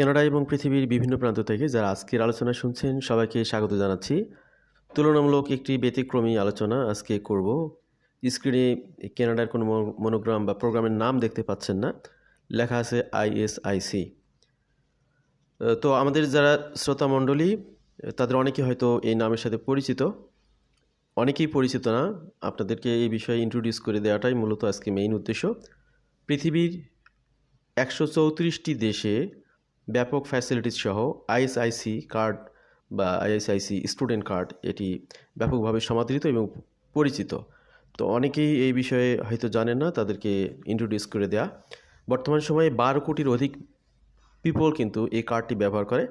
Canada এবং পৃথিবীর বিভিন্ন প্রান্ত থেকে যারা আজকের আলোচনা শুনছেন, সবাইকে স্বাগত জানাচ্ছি। তুলনামূলক একটি ব্যতিক্রমী আলোচনা আজকে করব। স্ক্রিনে কানাডার কোনো মনোগ্রাম বা প্রোগ্রামের নাম দেখতে পাচ্ছেন না। লেখা আছে আইএসআইসি। তো আমাদের যারা শ্রোতা মণ্ডলী তাদের অনেকে হয়তো এই নামের সাথে পরিচিত। অনেকেই পরিচিত না। আপনাদেরকে এই বিষয়ে ইন্ট্রোডিউস করে দেওয়াটাই মূলত আজকে মেইন উদ্দেশ্য। পৃথিবীর একশো চৌত্রিশটি দেশে ব্যাপক ফ্যাসিলিটিস সহ আইএসআইসি কার্ড বা আইএসআইসি স্টুডেন্ট কার্ড এটি ব্যাপকভাবে সমাদৃত এবং পরিচিত। তো অনেকেই এই বিষয়ে হয়তো জানেন না, তাদেরকে ইন্ট্রোডিউস করে দেয়া। বর্তমান সময়ে বারো কোটির অধিক পিপল কিন্তু এই কার্ডটি ব্যবহার করে।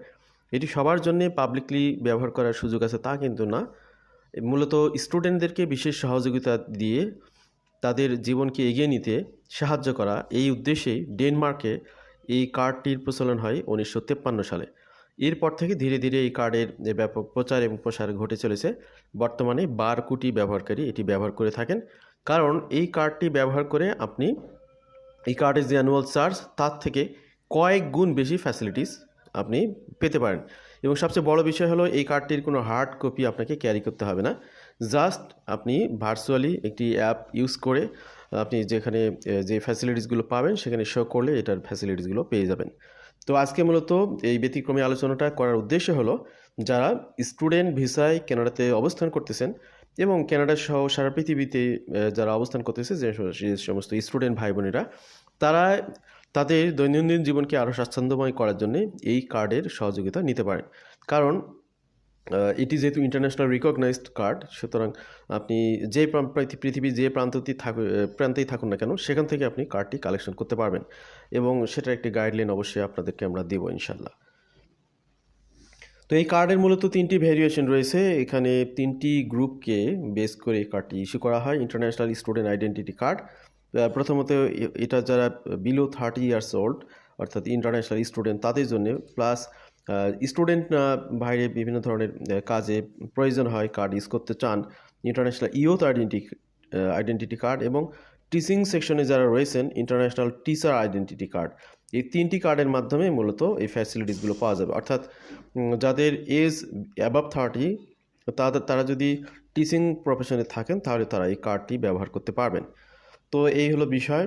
এটি সবার জন্যে পাবলিকলি ব্যবহার করার সুযোগ আছে তা কিন্তু না। মূলত স্টুডেন্টদেরকে বিশেষ সহযোগিতা দিয়ে তাদের জীবনকে এগিয়ে নিতে সাহায্য করা। এই উদ্দেশ্যেই ডেনমার্কে এই কার্ডটির প্রচলন হয় উনিশশো সালে। এরপর থেকে ধীরে ধীরে এই কার্ডের ব্যাপক প্রচার এবং প্রসার ঘটে চলেছে। বর্তমানে বার কোটি ব্যবহারকারী এটি ব্যবহার করে থাকেন। কারণ এই কার্ডটি ব্যবহার করে আপনি এই কার্ডের যে অ্যানুয়াল চার্জ তার থেকে কয়েক গুণ বেশি ফ্যাসিলিটিস আপনি পেতে পারেন। এবং সবচেয়ে বড় বিষয় হলো এই কার্ডটির কোনো হার্ড কপি আপনাকে ক্যারি করতে হবে না। জাস্ট আপনি ভার্চুয়ালি একটি অ্যাপ ইউজ করে আপনি যেখানে যে ফ্যাসিলিটিসগুলো পাবেন, সেখানে শো করলে এটার ফ্যাসিলিটিসগুলো পেয়ে যাবেন। তো আজকে মূলত এই ব্যতিক্রমী আলোচনাটা করার উদ্দেশ্য হলো, যারা স্টুডেন্ট ভিসায় কানাডাতে অবস্থান করতেছেন এবং কানাডা সহ সারা পৃথিবীতে যারা অবস্থান করতেছে, যে সমস্ত স্টুডেন্ট ভাই বোনেরা তারা তাদের দৈনন্দিন জীবনকে আরও স্বাচ্ছন্দ্যময় করার জন্য এই কার্ডের সহযোগিতা নিতে পারেন। কারণ এটি যেহেতু ইন্টারন্যাশনাল রিকগনাইজড কার্ড সুতরাং আপনি যে পৃথিবীর যে প্রান্তটি থাকুন প্রান্তেই থাকুন না কেন, সেখান থেকে আপনি কার্ডটি কালেকশন করতে পারবেন এবং সেটার একটি গাইডলাইন অবশ্যই আপনাদেরকে আমরা দেবো ইনশাল্লাহ তো এই কার্ডের মূলত তিনটি ভ্যারিয়েশন রয়েছে। এখানে তিনটি গ্রুপকে বেস করে কার্ডটি ইস্যু করা হয় ইন্টারন্যাশনাল স্টুডেন্ট আইডেন্টিটি কার্ড প্রথমত এটা যারা বিলো থার্টি ইয়ার্স ওল্ড অর্থাৎ ইন্টারন্যাশনাল স্টুডেন্ট তাদের জন্য প্লাস স্টুডেন্ট বাইরে বিভিন্ন ধরনের কাজে প্রয়োজন হয় কার্ড ইউজ করতে চান ইন্টারন্যাশনাল ইউথ আইডেন্টি আইডেন্টিটি কার্ড এবং টিচিং সেকশনে যারা রয়েছেন ইন্টারন্যাশনাল টিচার আইডেন্টিটি কার্ড এই তিনটি কার্ডের মাধ্যমে মূলত এই ফ্যাসিলিটিসগুলো পাওয়া যাবে। অর্থাৎ যাদের এজ অ্যাবাভ থার্টি তাদের, তারা যদি টিচিং প্রফেশনে থাকেন, তাহলে তারা এই কার্ডটি ব্যবহার করতে পারবেন। তো এই হলো বিষয়।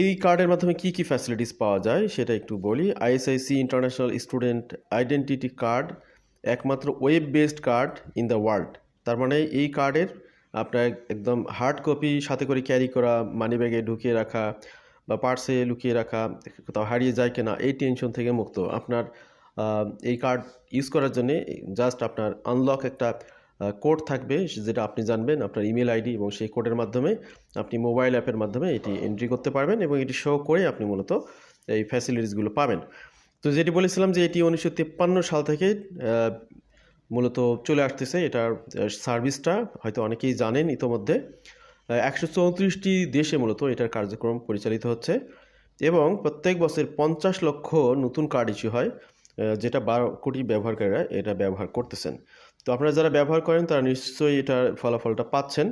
এই কার্ডের মাধ্যমে কি কি ফ্যাসিলিটিস পাওয়া যায় সেটা একটু বলি। ISIC international student identity card একমাত্র web based card in the world তার মানে এই কার্ডের আপনার একদম হার্ড কপি সাথে করে ক্যারি করা মানি ব্যাগে ঢুকিয়ে রাখা বা পার্সে লুকিয়ে রাখা, কোথাও হারিয়ে যায় কিনা, এই টেনশন থেকে মুক্ত। আপনার এই কার্ড ইউজ করার জন্যে জাস্ট আপনার আনলক একটা কোড থাকবে যেটা আপনি জানবেন আপনার ইমেল আইডি এবং সেই কোডের মাধ্যমে আপনি মোবাইল অ্যাপের মাধ্যমে এটি এন্ট্রি করতে পারবেন এবং এটি শো করে আপনি মূলত এই ফ্যাসিলিটিসগুলো পাবেন। তো যেটি বলেছিলাম যে এটি উনিশশো তিপ্পান্ন সাল থেকে মূলত চলে আসতেছে। এটার সার্ভিসটা হয়তো অনেকেই জানেন ইতোমধ্যে। একশো চৌত্রিশটি দেশে মূলত এটার কার্যক্রম পরিচালিত হচ্ছে এবং প্রত্যেক বছর পঞ্চাশ লক্ষ নতুন কার্ড ইস্যু হয় যেটা বারো কোটি ব্যবহারকারীরা এটা ব্যবহার করতেছেন। তো আপনারা যারা ব্যবহার করেন, তারা নিশ্চয়ই এটার ফলাফলটা পাচ্ছেন।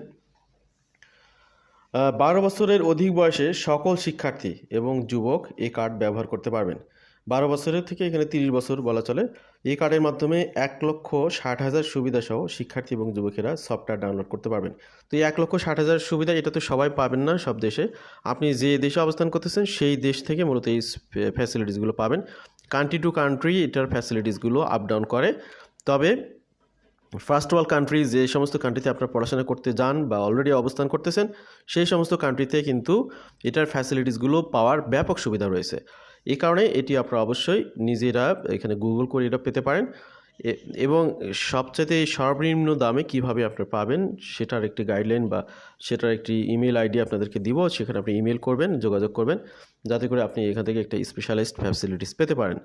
বারো বছরের অধিক বয়সে সকল শিক্ষার্থী এবং যুবক এই কার্ড ব্যবহার করতে পারবেন। বারো বছরের থেকে এখানে তিরিশ বছর বলা চলে। এই কার্ডের মাধ্যমে এক লক্ষ ষাট হাজার সুবিধা সহ শিক্ষার্থী এবং যুবকেরা সফটওয়্যার ডাউনলোড করতে পারবেন। তো এই এক লক্ষ ষাট হাজার সুবিধা, এটা তো সবাই পাবেন না সব দেশে। আপনি যে দেশে অবস্থান করতেছেন, সেই দেশ থেকে মূলত এই ফ্যাসিলিটিসগুলো পাবেন। কান্ট্রি টু কান্ট্রি এটার ফ্যাসিলিটিসগুলো আপ ডাউন করে। তবে ফার্স্ট ওয়ার্ল্ড কান্ট্রি যে সমস্ত কান্ট্রিতে আপনার পড়াশোনা করতে যান বা অলরেডি অবস্থান করতেছেন, সেই সমস্ত কান্ট্রিতে কিন্তু এটার ফ্যাসিলিটিসগুলো পাওয়ার ব্যাপক সুবিধা রয়েছে। এই কারণে এটি আপনারা অবশ্যই নিজেরা এখানে গুগল করে এটা পেতে পারেন। এবং সবচেয়ে সর্বনিম্ন দামে কীভাবে আপনারা পাবেন, সেটার একটি গাইডলাইন বা সেটার একটি ইমেল আইডি আপনাদেরকে দিব, সেখানে আপনি ইমেল করবেন, যোগাযোগ করবেন, যাতে করে আপনি এখান থেকে একটা স্পেশালাইজড ফ্যাসিলিটিস পেতে পারেন।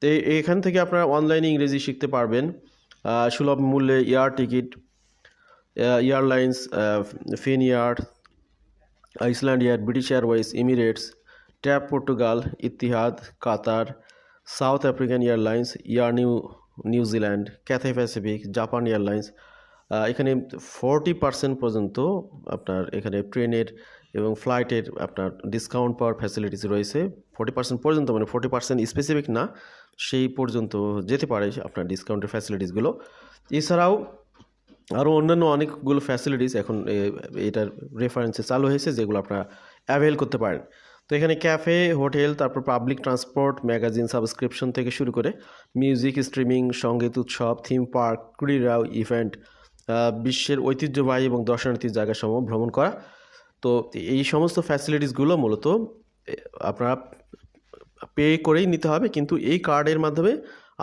তো এখান থেকে আপনারা অনলাইনে ইংরেজি শিখতে পারবেন। সুলভ মূল্যে air ticket airlines Finnair Icelandair, British Airways, Emirates TAP Portugal, Etihad, Qatar, South African Airlines Air New New Zealand Cathay Pacific, Japan Airlines. এখানে ফর্টি পার্সেন্ট পর্যন্ত আপনার এখানে ট্রেনের এবং ফ্লাইটের আপনার ডিসকাউন্ট পাওয়ার ফ্যাসিলিটিস রয়েছে। ফোর্টি পার্সেন্ট পর্যন্ত মানে ফোর্টি পার্সেন্ট স্পেসিফিক না, সেই পর্যন্ত যেতে পারে আপনার ডিসকাউন্টের ফ্যাসিলিটিসগুলো এছাড়াও আরও অন্যান্য অনেকগুলো ফ্যাসিলিটিস এখন এটার রেফারেন্সে চালু হয়েছে, যেগুলো আপনারা অ্যাভেল করতে পারেন। তো এখানে ক্যাফে হোটেল তারপর পাবলিক ট্রান্সপোর্ট ম্যাগাজিন সাবস্ক্রিপশন থেকে শুরু করে মিউজিক স্ট্রিমিং সংগীত উৎসব থিম পার্ক ক্রীড়া ইভেন্ট বিশ্বের ঐতিহ্যবাহী এবং দর্শনার্থীর জায়গাসমূহ ভ্রমণ করা তো এই সমস্ত ফ্যাসিলিটিসগুলো মূলত আপনারা পে করেই নিতে হবে, কিন্তু এই কার্ডের মাধ্যমে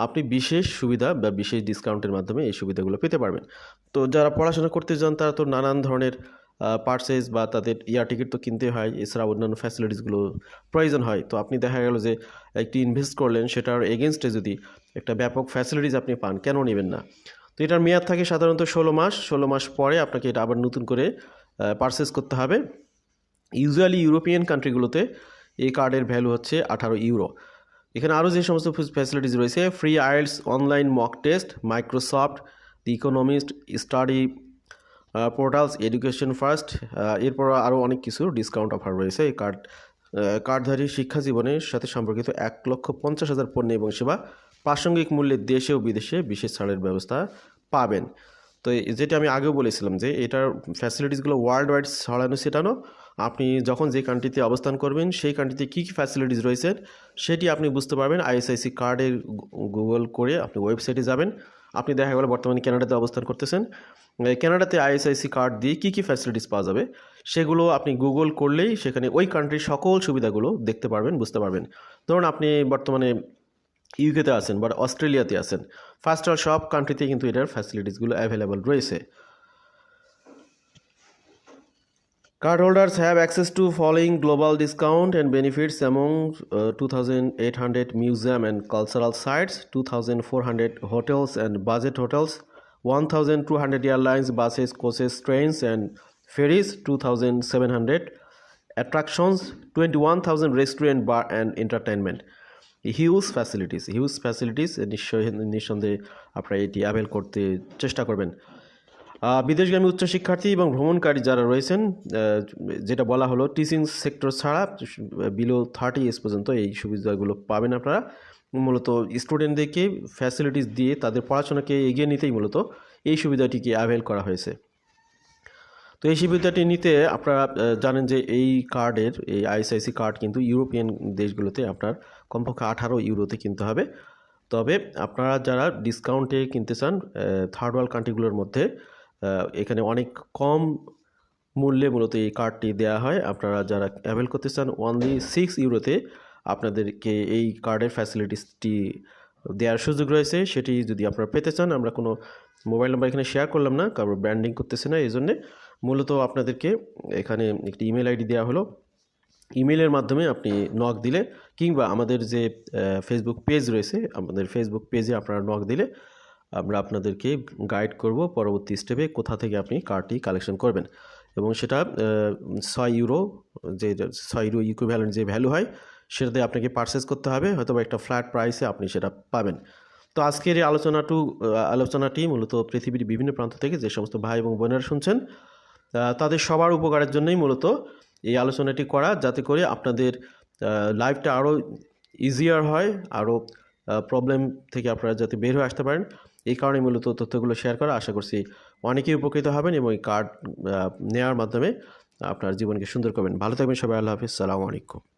আপনি বিশেষ সুবিধা বা বিশেষ ডিসকাউন্টের মাধ্যমে এই সুবিধাগুলো পেতে পারবেন। তো যারা পড়াশোনা করতে যান তারা তো নানান ধরনের পার্সেস বা তাদের ইয়ার টিকিট তো কিনতে হয়, এছাড়া অন্যান্য ফ্যাসিলিটিসগুলো প্রয়োজন হয়। তো আপনি দেখা গেল যে একটি ইনভেস্ট করলেন, সেটার এগেনস্টে যদি একটা ব্যাপক ফ্যাসিলিটিস আপনি পান, কেন নেবেন না? তো এটার মেয়াদ থাকে সাধারণত ষোলো মাস ষোলো মাস পরে আপনাকে এটা আবার নতুন করে পারচেস করতে হবে। ইউজুয়ালি ইউরোপিয়ান কান্ট্রিগুলোতে এই কার্ডের ভ্যালু হচ্ছে আঠারো ইউরো এখানে আরও যে সমস্ত ফ্যাসিলিটিস রয়েছে free IELTS online mock test Microsoft the Economist study portals Education First এরপর আরও অনেক কিছু ডিসকাউন্ট অফার রয়েছে। এই কার্ড কার্ডধারী শিক্ষা জীবনের সাথে সম্পর্কিত এক লক্ষ পঞ্চাশ হাজার পণ্য এবং সেবা প্রাসঙ্গিক মূল্যে দেশে ও বিদেশে বিশেষ ছাড়ের ব্যবস্থা পাবেন। তো যেটা আমি আগেও বলেছিলাম যে এটার ফ্যাসিলিটিসগুলো ওয়ার্ল্ড ওয়াইড ছড়ানো সেটানো আপনি যখন যে কান্ট্রিতে অবস্থান করবেন, সেই কান্ট্রিতে কী কী ফ্যাসিলিটিস রয়েছে, সেটি আপনি বুঝতে পারবেন। আইএসআইসি কার্ডের গুগল করে আপনি ওয়েবসাইটে যাবেন। আপনি দেখা গেলো বর্তমানে কানাডাতে অবস্থান করতেছেন। এই কানাডাতে আইএসআইসি কার্ড দিয়ে কী কী ফ্যাসিলিটিস পাওয়া যাবে, সেগুলো আপনি গুগল করলেই সেখানে ওই কান্ট্রির সকল সুবিধাগুলো দেখতে পারবেন, বুঝতে পারবেন। ধরুন আপনি বর্তমানে ইউকেতে আছেন বা অস্ট্রেলিয়াতে আছেন। ফার্স্ট অল সব কান্ট্রিতে কিন্তু এটার ফ্যাসিলিটিসগুলো অ্যাভেলেবল রয়েছে। Card holders have access to following global discount and benefits among two thousand eight hundred museum and cultural sites two thousand four hundred hotels and budget hotels one thousand two hundred airlines buses coaches trains and ferries two thousand seven hundred attractions twenty one thousand restaurant bar and entertainment huge facilities huge facilities নিশ্চয়ই, নিঃসন্দেহে আপনারা এটি avail করতে চেষ্টা করবেন। বিদেশগামী উচ্চ শিক্ষার্থী এবং ভ্রমণকারী যারা রয়েছেন যেটা বলা হলো টিচিং সেক্টর ছাড়া বিলো থার্টি ইয়ার্স পর্যন্ত এই সুবিধাগুলো পাবেন আপনারা। মূলত স্টুডেন্টদেরকে ফ্যাসিলিটিস দিয়ে তাদের পড়াশোনাকে এগিয়ে নিতেই মূলত এই সুবিধাটিকে অ্যাভেল করা হয়েছে। তো এই সুবিধাটি নিতে আপনারা জানেন যে এই কার্ডের এই আইসিআইসি কার্ড কিন্তু ইউরোপিয়ান দেশগুলোতে আপনার কমপক্ষে আঠারো ইউরোতে কিনতে হবে। তবে আপনারা যারা ডিসকাউন্টে কিনতে চান থার্ড ওয়ার্ল্ড কান্ট্রিগুলোর মধ্যে এখানে অনেক কম মূল্যে মূলত এই কার্ডটি দেওয়া হয়। আপনারা যারা অ্যাভেল করতে চান অনলি সিক্স ইউরোতে আপনাদেরকে এই কার্ডের ফ্যাসিলিটিসটি দেওয়ার সুযোগ রয়েছে। সেটি যদি আপনারা পেতে চান, আমরা কোনো মোবাইল নাম্বার এখানে শেয়ার করলাম না কারণ ব্র্যান্ডিং করতেছে না, এই জন্যে। মূলত আপনাদেরকে এখানে একটি ইমেল আইডি দেওয়া হলো। ইমেলের মাধ্যমে আপনি নক দিলে কিংবা আমাদের যে ফেসবুক পেজ রয়েছে, আমাদের ফেসবুক পেজে আপনারা নক দিলে আমরা আপনাদেরকে গাইড করব পরবর্তী স্টেপে কোথা থেকে আপনি কার্ডটি কালেকশন করবেন। এবং সেটা ছয় ইউরো যে ছয় ইউরো ইকুইভ্যালেন্ট যে ভ্যালু হয়, সেটাতে আপনাকে পারচেস করতে হবে হয়তো বা একটা ফ্ল্যাট প্রাইসে আপনি সেটা পাবেন। তো আজকের এই আলোচনাটু আলোচনাটি মূলত পৃথিবীর বিভিন্ন প্রান্ত থেকে যে সমস্ত ভাই এবং বোনেরা শুনছেন তাদের সবার উপকারের জন্যই মূলত এই আলোচনাটি করা যাতে করে আপনাদের লাইফটা আরও ইজিয়ার হয় আরও প্রবলেম থেকে আপনারা যাতে বের হয়ে আসতে পারেন। এই কারণে মূলত তথ্যগুলো শেয়ার করা। আশা করছি অনেকেই উপকৃত হবেন এবং এই কার্ড নেওয়ার মাধ্যমে আপনার জীবনকে সুন্দর করবেন। ভালো থাকবেন সবাই। আল্লাহ হাফিজ। সালামু আলাইকুম।